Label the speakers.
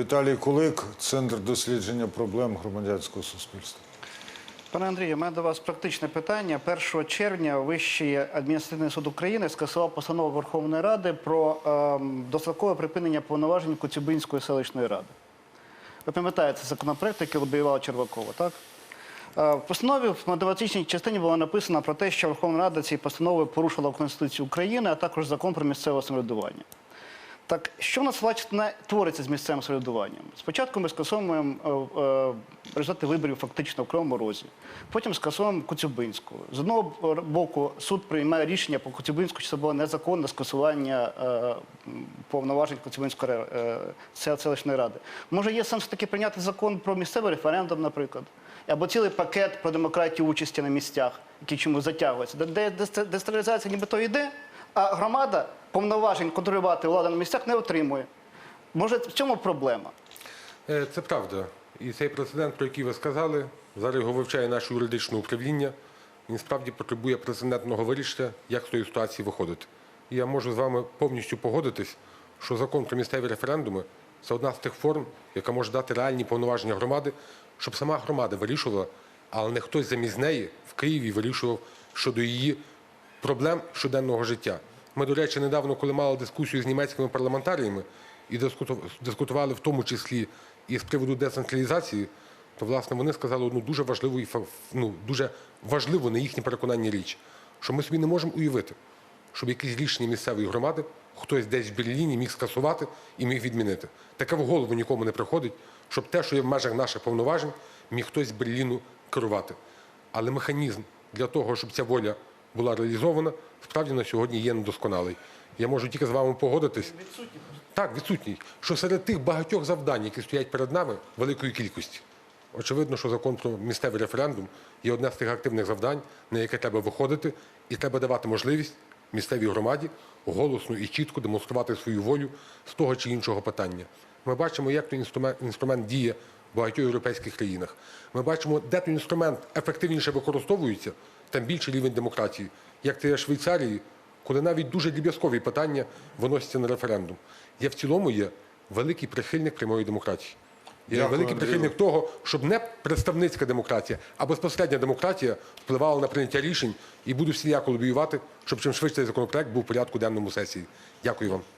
Speaker 1: Віталій Кулик, Центр дослідження проблем громадянського суспільства.
Speaker 2: Пане Андрію, у мене до вас практичне питання. 1 червня Вищий адміністративний суд України скасував постанову Верховної Ради про ем, дострокове припинення повноважень Коцюбинської селищної ради. Ви пам'ятаєте законопроект, який лобіював Червакова, так? Е, В постанові в мотиваційній частині було написано про те, що Верховна Рада цією постановою порушила Конституцію України, а також закон про місцеве самоврядування. Так, що в нас власне твориться з місцевим самоврядуванням? Спочатку ми скасовуємо е, е, результати виборів фактично в Кривому Розі, потім скасовуємо Коцюбинську. З одного боку, суд приймає рішення по Коцюбинську, що це було незаконне скасування е, повноважень Коцюбинської е, селищної ради. Може, є сенс таки прийняти закон про місцевий референдум, наприклад, або цілий пакет про демократію участі на місцях, який чомусь затягується, де, де дес- децентралізація нібито йде, а громада повноважень контролювати владу на місцях не отримує. Може, в цьому проблема?
Speaker 3: Е, Це правда. І цей прецедент, про який ви сказали, зараз його вивчає наше юридичне управління. Він справді потребує прецедентного вирішення, як з тої ситуації виходити. І я можу з вами повністю погодитись, що закон про місцеві референдуми це одна з тих форм, яка може дати реальні повноваження громади, щоб сама громада вирішувала, але не хтось замість неї в Києві вирішував щодо її проблем щоденного життя. Ми, до речі, недавно, коли мали дискусію з німецькими парламентаріями і дискутували в тому числі і з приводу децентралізації, то власне вони сказали одну дуже важливу і ну, дуже важливу на їхнє переконання річ, що ми собі не можемо уявити, щоб якісь рішення місцевої громади хтось десь в Берліні міг скасувати і міг відмінити. Таке в голову нікому не приходить, щоб те, що є в межах наших повноважень, міг хтось з Берліну керувати. Але механізм для того, щоб ця воля була реалізована, справді на сьогодні є недосконалий. Я можу тільки з вами погодитись. Так, відсутній. Що серед тих багатьох завдань, які стоять перед нами, великої кількості. Очевидно, що закон про місцевий референдум є одне з тих активних завдань, на яке треба виходити, і треба давати можливість місцевій громаді голосно і чітко демонструвати свою волю з того чи іншого питання. Ми бачимо, як той інструмент, інструмент діє в багатьох європейських країнах. Ми бачимо, де той інструмент ефективніше використовується, там більший рівень демократії. Як є Швейцарії, коли навіть дуже дріб'язкові питання виносяться на референдум. Я в цілому є великий прихильник прямої демократії. Я
Speaker 1: Дякую,
Speaker 3: великий
Speaker 1: Андрію.
Speaker 3: прихильник того, щоб не представницька демократія, а безпосередня демократія впливала на прийняття рішень і буду всіляко лобіювати, щоб чим швидше цей законопроект був в порядку денному сесії. Дякую вам.